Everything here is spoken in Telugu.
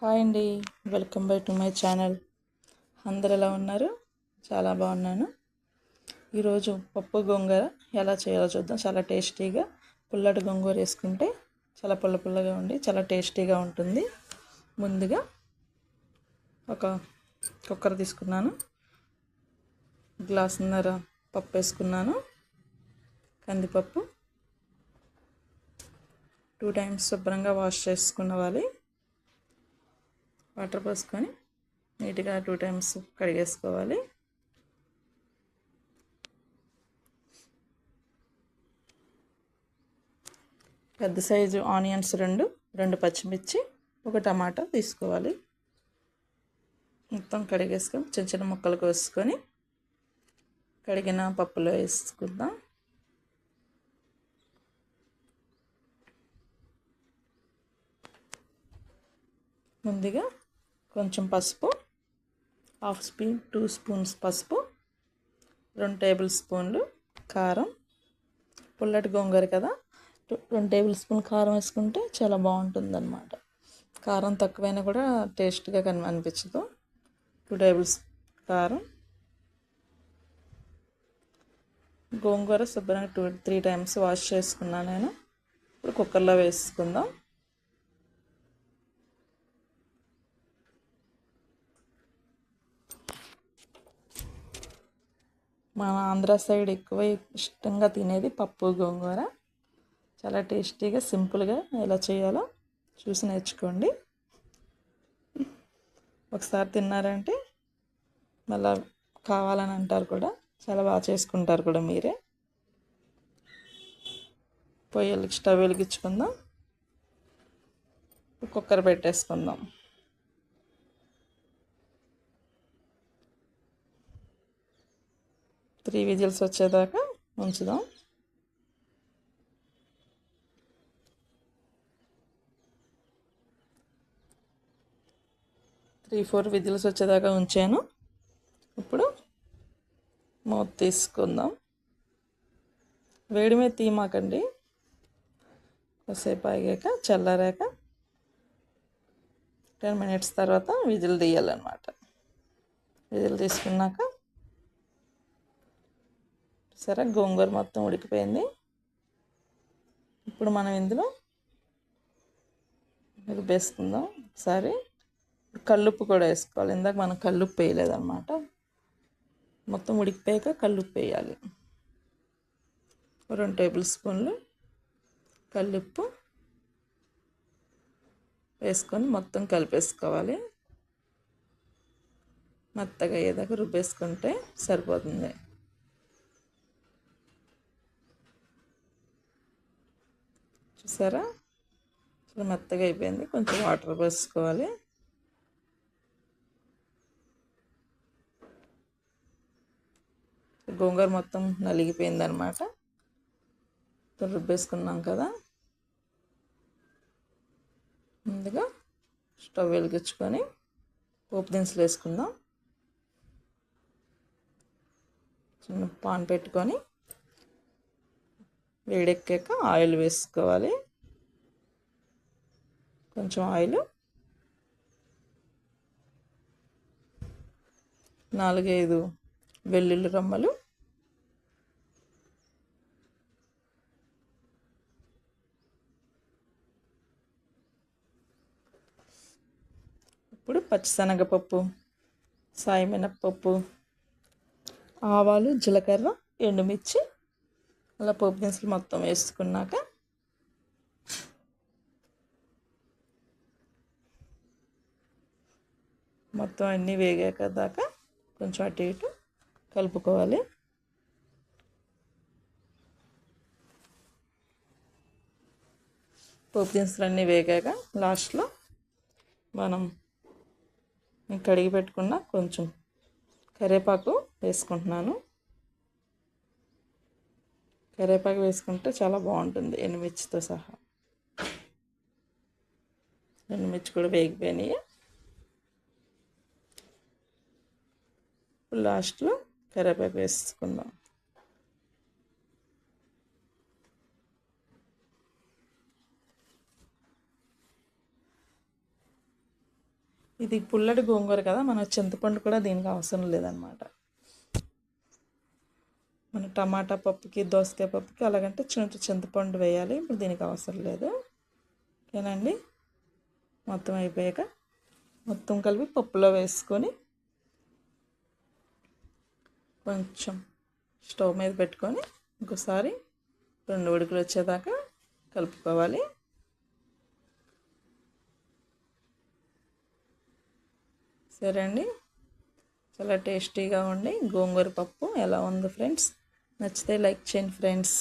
హాయ్ అండి. Welcome back to my channel. అందరు ఎలా ఉన్నారు? చాలా బాగున్నాను. ఈరోజు పప్పు గోంగూర ఎలా చేయాలో చూద్దాం. చాలా టేస్టీగా పుల్లటి గోంగూర వేసుకుంటే చాలా పుల్ల పుల్లగా ఉండి చాలా టేస్టీగా ఉంటుంది. ముందుగా ఒక కుక్కర్ తీసుకున్నాను. గ్లాసున్నర పప్పు వేసుకున్నాను. కందిపప్పు. టూ టైమ్స్ శుభ్రంగా వాష్ చేసుకున్నవాలి వాటర్ పోసుకొని నీట్గా టూ టైమ్స్ కడిగేసుకోవాలి. పెద్ద సైజు ఆనియన్స్ రెండు రెండు పచ్చిమిర్చి ఒక టమాటా తీసుకోవాలి. మొత్తం కడిగేసుకొని చిన్న చిన్న ముక్కలు కోసుకొని కడిగిన పప్పులో వేసుకుందాం. ముందుగా కొంచెం పసుపు హాఫ్ స్పూన్ టూ స్పూన్స్ పసుపు రెండు టేబుల్ స్పూన్లు కారం పుల్లటి గోంగూర కదా. రెండు టేబుల్ స్పూన్ కారం వేసుకుంటే చాలా బాగుంటుందన్నమాట. కారం తక్కువైనా కూడా టేస్ట్గా కని అనిపించదు. టూ టేబుల్స్ కారం. గోంగూర శుభ్రంగా టూ త్రీ టైమ్స్ వాష్ చేసుకున్నాను నేను. ఇప్పుడు కుక్కర్లో వేసుకుందాం. మన ఆంధ్ర సైడ్ ఎక్కువ ఇష్టంగా తినేది పప్పు గోంగూర. చాలా టేస్టీగా సింపుల్గా ఎలా చేయాలో చూసి నేర్చుకోండి. ఒకసారి తిన్నారంటే మళ్ళా కావాలని అంటారు కూడా చాలా బాగా చేసుకుంటారు కూడా మీరే. పొయ్యి స్టవ్ వెలిగించుకుందాం. కుక్కర్ పెట్టేసుకుందాం. త్రీ విజిల్స్ వచ్చేదాకా ఉంచుదాం. త్రీ ఫోర్ విజిల్స్ వచ్చేదాకా ఉంచాను. ఇప్పుడు మూత తీసుకుందాం. వేడి మీద తీమాకండి. కొద్దిసేపు ఆగాక చల్లారాక టెన్ మినిట్స్ తర్వాత విజిల్ తీయాలన్నమాట. విజిల్ తీసుకున్నాక సరే గోంగూర మొత్తం ఉడికిపోయింది. ఇప్పుడు మనం ఇందులో వేసుకుందాం. ఒకసారి కల్లుప్పు కూడా వేసుకోవాలి. ఇందాక మనం కల్లుప్పు వేయలేదన్నమాట. మొత్తం ఉడికిపోయాక కల్లుప్పు వేయాలి. రెండు టేబుల్ స్పూన్లు కల్లుప్పు వేసుకొని మొత్తం కలిపేసుకోవాలి. మెత్తగా అయ్యేదాకా రుబ్బేసుకుంటే సరిపోతుంది. చూసారా? చాలా మెత్తగా అయిపోయింది. కొంచెం వాటర్ పోసుకోవాలి. గోంగూర మొత్తం నలిగిపోయింది అనమాట రుబ్బేసుకున్నాం కదా. ముందుగా స్టవ్ వెలిగించుకొని పోపు దినుసులు వేసుకుందాం. చిన్న పాన్ పెట్టుకొని వేడెక్కాక ఆయిల్ వేసుకోవాలి. కొంచెం ఆయిల్. నాలుగైదు వెల్లుల్లి రమ్మలు. ఇప్పుడు పచ్చిశనగపప్పు సాయమినప్పప్పు ఆవాలు జీలకర్ర ఎండుమిర్చి అలా పోపు దినుసులు మొత్తం వేసుకున్నాక మొత్తం అన్నీ వేగాక దాకా కొంచెం అటు ఇటు కలుపుకోవాలి. పోపు దినుసులు అన్నీ వేగాక లాస్ట్లో మనం కడిగి పెట్టుకున్న కొంచెం కరివేపాకు వేసుకుంటున్నాను. కరివేపాకు వేసుకుంటే చాలా బాగుంటుంది. ఎండుమిర్చితో సహా. ఎండుమిర్చి కూడా వేగిపోయినాయి. లాస్ట్లో కరివేపాకు వేసుకుందాం. ఇది పుల్లటి గోంగూర కదా మన చింతపండు కూడా దీనికి అవసరం లేదనమాట మన టమాటా పప్పుకి దోసకాయ పప్పుకి అలాగంటే చిన్న చింతపండు వేయాలి. ఇప్పుడు దీనికి అవసరం లేదు. ఓకేనండి? మొత్తం అయిపోయాక మొత్తం కలిపి పప్పులో వేసుకొని కొంచెం స్టవ్ మీద పెట్టుకొని ఇంకోసారి రెండు ఉడుకులు వచ్చేదాకా కలుపుకోవాలి. సరే అండి. చాలా టేస్టీగా ఉండి గోంగూర పప్పు ఎలా ఉంది friends? నచ్చితే లైక్ చేయండి ఫ్రెండ్స్